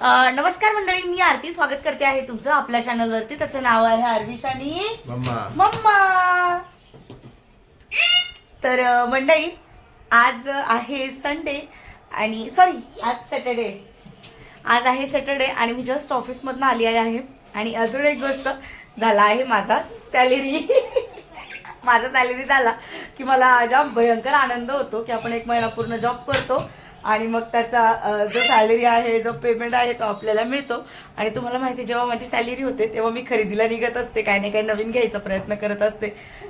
नमस्कार मंडळी मी आरती स्वागत करते आहे तुमचं आपल्या चॅनलवरती त्याचं नाव आहे आरविश आणि मम्मा. मम्मा. तर मंडळी आज आहे संडे आणि सॉरी आज सॅटर्डे आज आहे सॅटर्डे आणि मी जस्ट ऑफिसमधनं आली आहे आणि अजून एक गोष्ट झाला आहे माझा सॅलरी माझा सॅलरी झाला की मला जाम भयंकर आनंद होतो की आपण एक महिना पूर्ण जॉब करतो. आणि मग त्याचा जो सॅलरी आहे जो पेमेंट आहे तो आपल्याला मिळतो. आणि तुम्हाला माहिती आहे, जेव्हा माझी सॅलरी होते तेव्हा मी खरेदीला निघत असते. काही ना काही नवीन घ्यायचा प्रयत्न करत असते.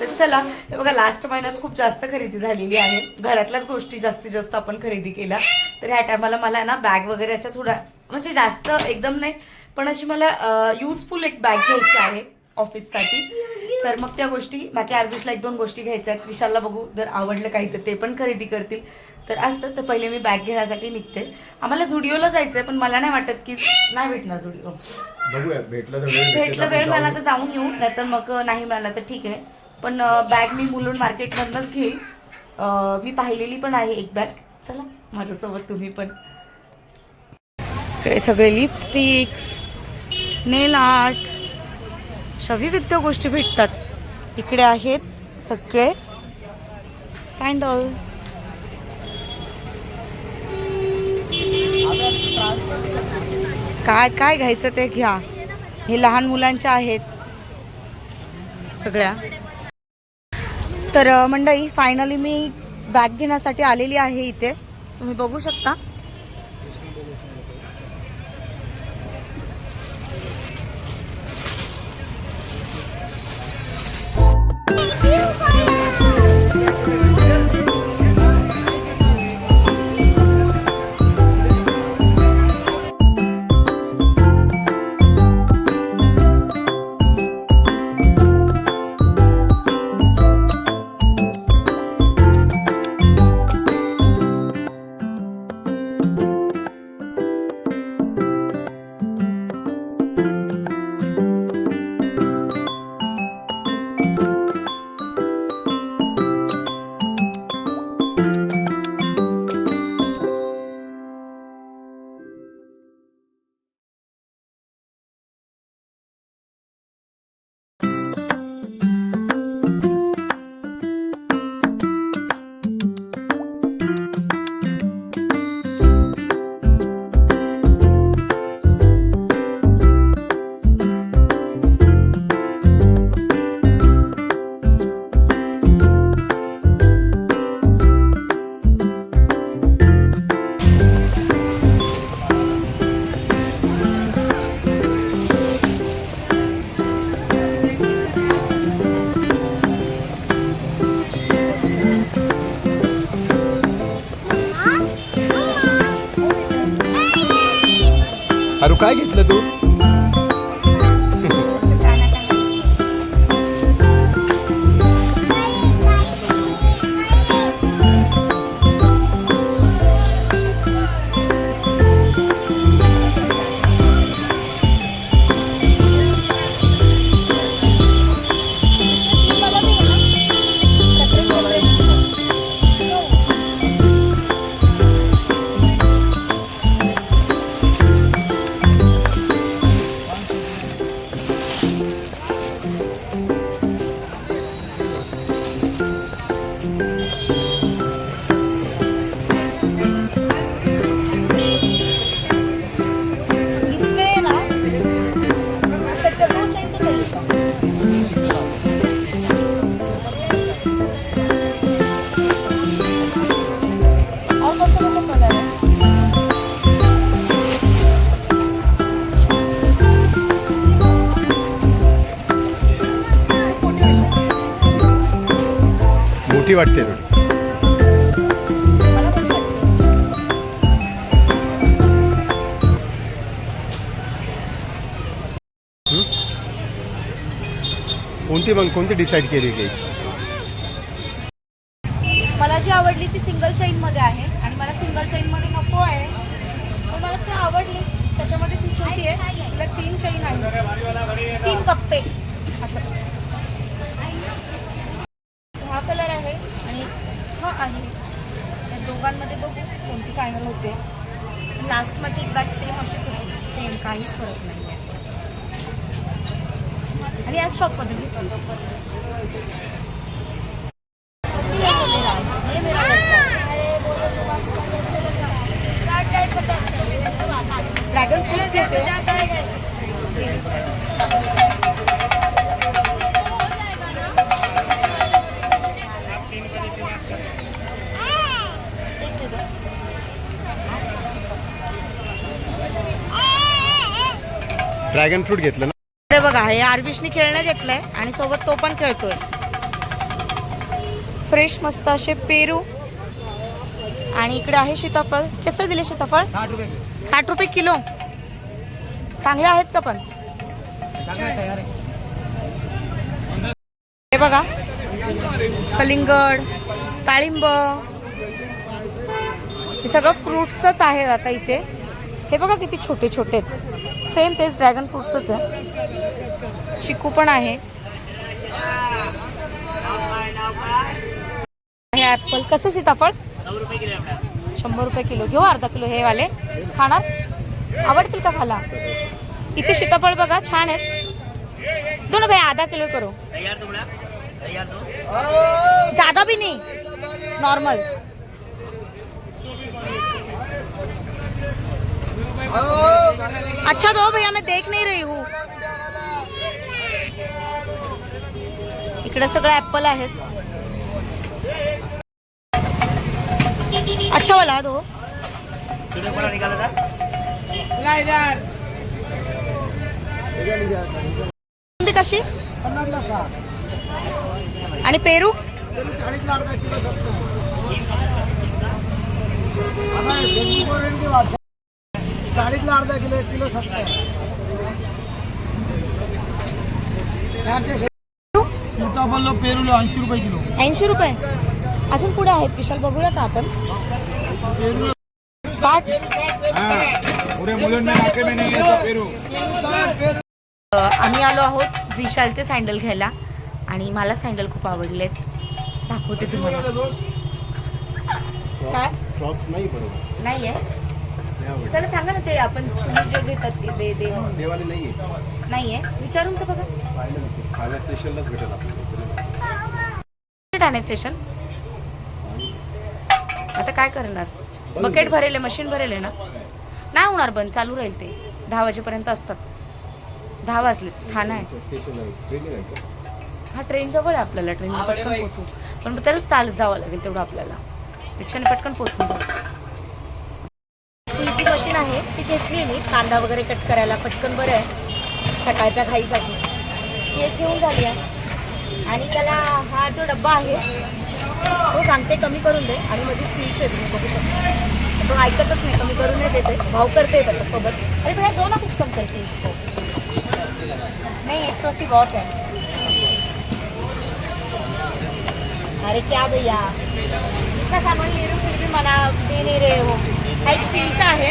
तर चला हे बघा लास्ट महिन्यात खूप जास्त खरेदी झालेली आहे. घरातल्याच गोष्टी जास्तीत जास्त आपण खरेदी केल्या. तर ह्या टायमाला मला ना बॅग वगैरे अशा थोड्या म्हणजे जास्त एकदम नाही पण अशी मला युजफुल एक बॅग घ्यायची आहे ऑफिससाठी तर मग त्या गोष्टी बाकी आरविशला एक दोन गोष्टी घ्यायच्या आहेत. विशालला बघू जर आवडलं काही तर ते पण खरेदी करतील. तर असं तर पहिले मी बॅग घेण्यासाठी निघते. आम्हाला झुडिओला जायचंय पण मला नाही वाटत की नाही भेटणार झुडिओ. बघूया भेटलं तर वेळ भेटेल भेटलं तर वेळ आपण मला जाऊ. तर जाऊन येऊ नाहीतर मग नाही मला तर ठीक आहे. पण बॅग मी मुलून मार्केटमधनंच घेईल. मी पाहिलेली पण आहे एक बॅग. चला माझ्यासोबत तुम्ही पण. इकडे सगळे लिपस्टिक्स नेल आर्ट अशा विविध गोष्टी भेटतात. इकडे आहेत सगळे. सँडल काय काय घ्यायचं ते घ्या. हे लहान मुलांच्या आहेत. सगळ्या. तर मंडळी फायनली मी बॅग घेण्यासाठी आलेली आहे इथे. तुम्ही बघू शकता. मोठी वाटते थोडी पण कोणती मग कोणती डिसाईड केली घ्यायची? मला जी आवडली ती सिंगल चेन मध्ये आहे आणि मला सिंगल चेन मध्ये नको आहे. मला ती आवडली. त्याच्यामध्ये ती छोटी आहे. तिला तीन चेन आहे तीन कप्पे असं हा कलर आहे आणि हा आहे या दोघांमध्ये बघू कोणती फायनल होते लास्ट माझी एक बॅग सेम अशीच होती सेम काहीच फरक नाही आणि याच शॉपमध्ये घेतली ये मेरा लड़का ड्रॅगन फ्रूट देते ड्रॅगन फ्रूट घेतलं ना? इकडे बघा हे आरविशने खेळणं घेतलंय आणि सोबत तो पण खेळतोय. फ्रेश मस्त असे पेरू. आणि इकडे आहे सीताफळ. कसं दिले सीताफळ? साठ रुपये किलो. चांगले आहेत का पण? हे बघा. कलिंगड काळिंब. हे सगळं फ्रुट्सच आहेत आता इथे. हे बघा किती छोटे छोटे आहेत. सेम तेच ड्रॅगन फ्रुट्सच आहे. चिकू पण आहे. हे ऍपल कसं सीताफळ? शंभर रुपये किलो. घेऊ अर्धा किलो हे वाले. खाणार? आवडतील का खाला इथे सीताफळ बघा छान आहेत. दोन भाई आधा किलो करो. ज्यादा भी नहीं. नॉर्मल अच्छा दो भैया मैं देख नहीं रही हूँ। इकडे सगळं ऍपल आहेत. अच्छा वाला दो। कशी? आणि पेरू? चाळीसला अर्धा किलो एक किलो सत्तर. सीताफळ पेरूलो ऐंशी रुपये किलो. ऐंशी रुपये. अजून पुढे आहेत विशाल बघूया का आपण? साठ. आम्ही आलो आहोत विशालचे सँडल घ्यायला. आणि मला सँडल खूप आवडलेत. दाखवते तुम्हाला. काय? क्रॉप्स नाही आहे. त्याला सांगा ना ते आपण तुम्ही जे घेतात ते दे दे म्हणून देवाले नाही आहे नाही आहे विचारून तर बघा. पाहिलं ना ते. खाण्या स्टेशनलाच भेटेल आपल्याला. ठाणे स्टेशन? आता काय करणार? बकेट भरेल आहे मशीन भरेल आहे ना? नाही होणार बंद चालू राहील ते. दहा वाजेपर्यंत असतात. दहा वाजले ठाणा आहे. स्टेशन आहे ट्रेनिंग आहे का? हा ट्रेन जवळ आहे आपल्याला. ट्रेन पटकन पोचू पण मग त्यालाच चालत जावं लागेल तेवढं आपल्याला. रिक्षाने पटकन पोचून जाऊ मशीन आहे ती घेतली मी. कांदा वगैरे कट करायला पटकन बरं आहे. सकाळच्या घाईसाठी. ती एक घेऊन झाली आहे आणि त्याला हा जो डब्बा आहे तो सांगते कमी करून दे. आणि मध्ये स्टीलचे तुम्ही बघू शकता. तो ऐकतच नाही कमी करून नाही देते. भाव करते त्याच्यासोबत. अरे भैया दोन ना कुछ कम करते. इसको एक सौ अस्सी बहुत आहे. अरे क्या भैया? इतना सामान ले रहे हो फिर भी मना दे नहीं रहे हो हा एक स्टीलचा आहे.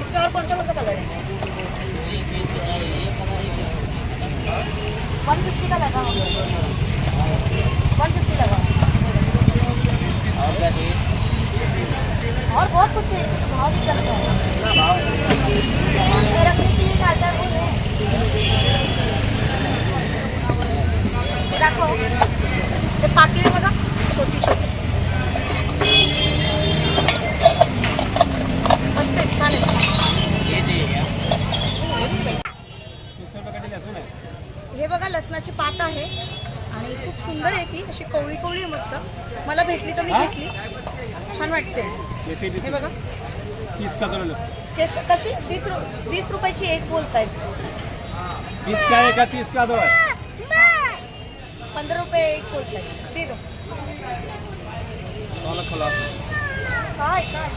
इसमें और कौन सा कौन सा कलर है वन फिफ्टी का लगा. वन फिफ्टी लगा. और बहुत कुछ है तो भाव भी चल है। रखने के लिए वो है। दाखव. ते पातेली बघा. छोटी छोटी. मस्त छान आहे. हे बघा लसणाची पात आहे. आणि खूप सुंदर आहे ती. अशी कवळी कवळी मस्त. मला भेटली तर मी घेतली. छान वाटते. हे बघा. तीस दोन कशी? वीस वीस रुपयाची एक बोलतायत. तीस का एक का? तीस का दो पंधरा रुपये एक बोलतायत दे दो। खोला काय काय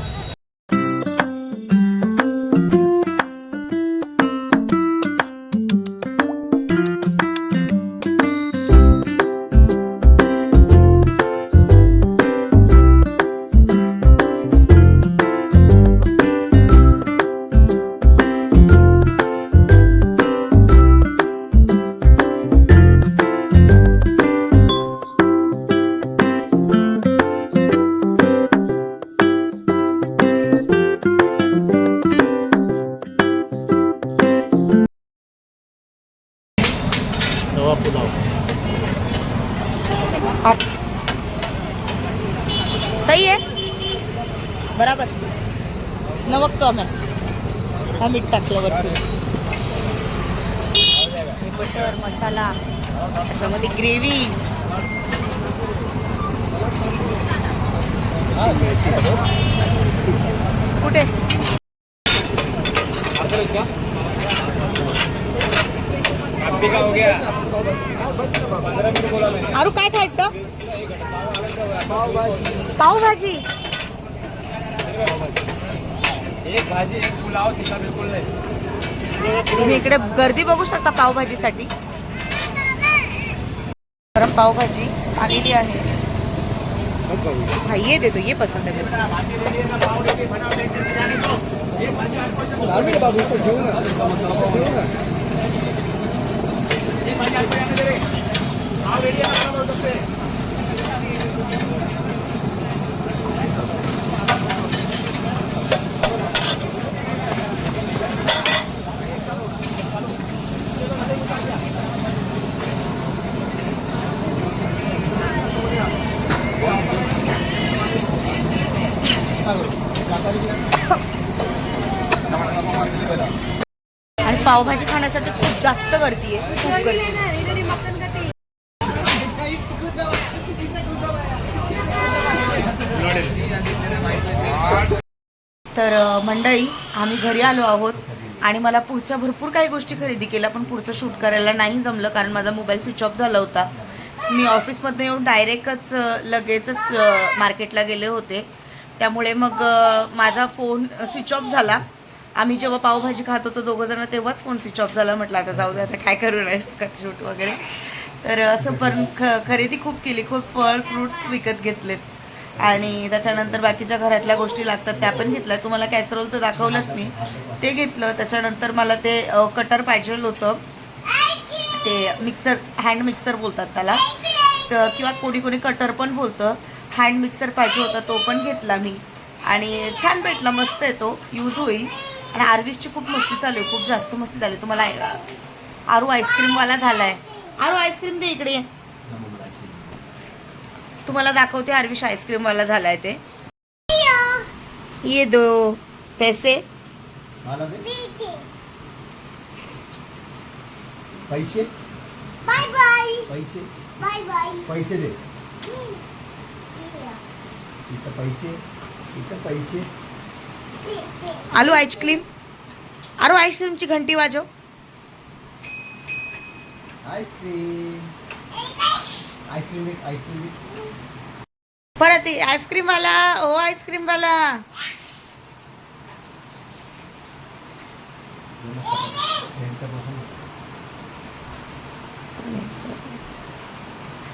त्याच्यामध्ये ग्रेव्ही कुठे? आपकी काय खायचं? पावभाजी. एक भाजी एक पुलाव बिलकुल नाही तुम्ही इकडे गर्दी बघू शकता पावभाजीसाठी. गरम पावभाजी आलेली आहे. भाई ये देतो ये पसंत आहे मेरे पावभाजी खाण्यासाठी खूप जास्त गर्दी आहे. खूप गर्दी तर मंडई मंडळी आम्ही घरी आलो आहोत आणि मला पुढच्या भरपूर काही गोष्टी खरेदी केल्या पण पुढचं शूट करायला नाही जमलं कारण माझा मोबाईल स्विच ऑफ झाला होता. मी ऑफिसमध्ये येऊन डायरेक्टच लगेचच मार्केटला गेले होते. त्यामुळे मग माझा फोन स्विच ऑफ झाला. आम्ही जेव्हा पावभाजी खात होतो दोघं जण तेव्हाच फोन स्विच ऑफ झाला. म्हटलं आता जाऊ दे आता काय करू नाही शकत शूट वगैरे. तर असं पण ख खरेदी खूप केली. खूप फळ फ्रुट्स विकत घेतलेत. आणि त्याच्यानंतर बाकीच्या घरातल्या गोष्टी लागतात त्या पण घेतल्या. तुम्हाला कॅसरोल तर दाखवलंच मी. ते घेतलं. त्याच्यानंतर मला ते कटर पाहिजे होतं. ते मिक्सर हँड मिक्सर बोलतात त्याला. तर किंवा कोणी कोणी कटर पण बोलतं. हँड मिक्सर पाहिजे होता तो पण घेतला मी. आणि छान भेटला. मस्त आहे तो. यूज होईल. आणि आरवीसची खूप मस्ती चालू आहे खूप जास्त मस्ती झाली. तुम्हाला आरू आईस्क्रीमवाला झालाय. आरू आईस्क्रीम दे इकडे. तुम्हाला दाखवते आरविश आईस्क्रीमवाला झालाय ते. ये दो पैसे. पैसे. बाय बाय पैसे. बाय बाय पैसे दे. इथं पैसे इथं पैसे. आलू आईस्क्रीम. आरू आईस्क्रीमची घंटी वाजव. परत आईस्क्रीम वाला ओ आईस्क्रीम वाला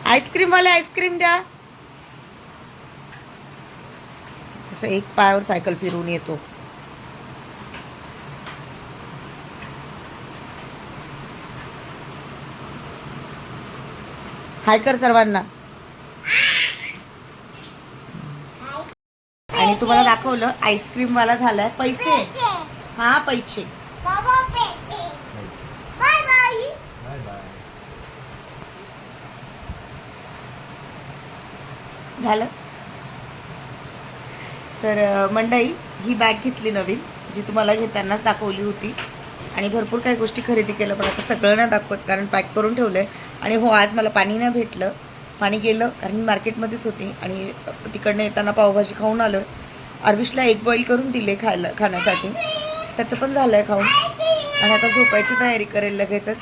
आईस्क्रीम वाला आईस्क्रीम द्या. कसं एक पायावर सायकल फिरवून येतो. हाय कर सर्वांना. आणि तुम्हाला दाखवलं आईस्क्रीम वाला झालाय. पैसे. हा पैसे. बाबा पेचे पैसे. Bye bye. Bye bye. झालं? तर मंडई ही बॅग घेतली नवीन जी तुम्हाला घेतानाच दाखवली होती. आणि भरपूर काही गोष्टी खरेदी केलं पण आता सगळं नाही दाखवत कारण पॅक करून ठेवलं आहे आणि हो आज मला पाणी नाही भेटलं. पाणी गेलं कारण मी मार्केटमध्येच होती. आणि तिकडनं येताना पावभाजी खाऊन आलो. अर्विशला एक बॉईल करून दिले खायला खाण्यासाठी. त्याचं पण झालं आहे खाऊन. आणि आता झोपायची तयारी करेल लगेचच.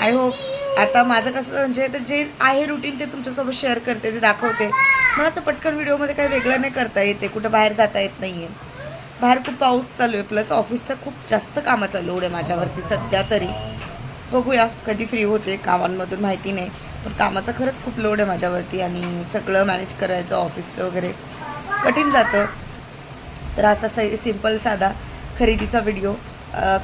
आय होप आता माझं कसं म्हणजे ते जे आहे रुटीन ते तुमच्यासोबत शेअर करते ते दाखवते. मला असं पटकन व्हिडिओमध्ये काही वेगळं नाही करता येते. कुठं बाहेर जाता येत नाही आहे बाहेर खूप पाऊस चालू आहे. प्लस ऑफिसचं खूप जास्त कामाचा लोड आहे माझ्यावरती सध्या तरी. बघूया कधी फ्री होते कामांमधून माहिती नाही. पण कामाचा खरंच खूप लोड आहे माझ्यावरती आणि सगळं मॅनेज करायचं ऑफिसचं वगैरे. कठीण जातं. तर असा स सिंपल साधा खरेदीचा व्हिडिओ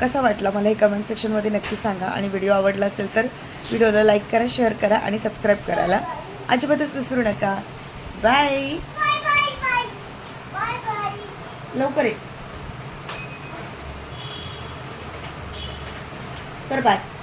कसा वाटला मला हे कमेंट सेक्शनमध्ये नक्की सांगा. आणि व्हिडिओ आवडला असेल तर व्हिडिओला लाईक करा शेअर करा आणि सबस्क्राईब करायला अजिबातच विसरू नका. Bye. Bye bye bye. Bye bye. लवकर ये. कर बाय.